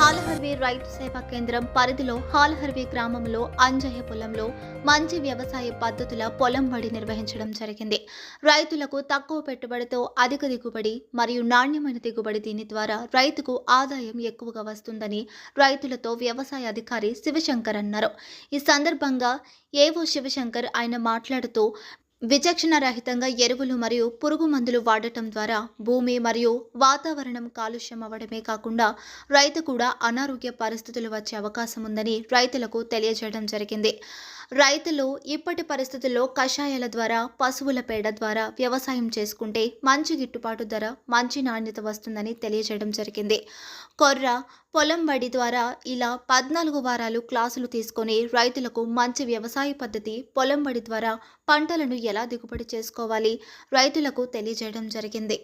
భూమి రైతు సేవా కేంద్రం పరిధిలో హాల్హర్వి గ్రామంలో అంజయ్య పొలంలో మంచి వ్యవసాయ పద్ధతుల పొలం వడి నిర్వహించడం జరిగింది. రైతులకు తక్కువ పెట్టుబడితో అధిక దిగుబడి మరియు నాణ్యమైన దిగుబడి దీని ద్వారా రైతుకు ఆదాయం ఎక్కువగా వస్తుందని రైతులతో వ్యవసాయ అధికారి శివశంకర్ అన్నారు. ఈ సందర్భంగా ఏవో శివశంకర్ ఆయన మాట్లాడుతూ విచక్షణ రహితంగా ఎరువులు మరియు పురుగు మందులు వాడటం ద్వారా భూమి మరియు వాతావరణం కాలుష్యం అవ్వడమే కాకుండా రైతు కూడా అనారోగ్య పరిస్థితులు వచ్చే అవకాశం ఉందని రైతులకు తెలియజేయడం జరిగింది. రైతులు ఇప్పటి పరిస్థితుల్లో కషాయాల ద్వారా పశువుల పేడ ద్వారా వ్యవసాయం చేసుకుంటే మంచి గిట్టుబాటు ధర మంచి నాణ్యత వస్తుందని తెలియజేయడం జరిగింది. కొర్ర పొలం బడి ద్వారా ఇలా పద్నాలుగు వారాలు క్లాసులు తీసుకొని రైతులకు మంచి వ్యవసాయ పద్ధతి పొలం బడి ద్వారా పంటలను ఎలా దిగుబడి చేసుకోవాలి? రైతులకు తెలియజేయడం జరిగింది.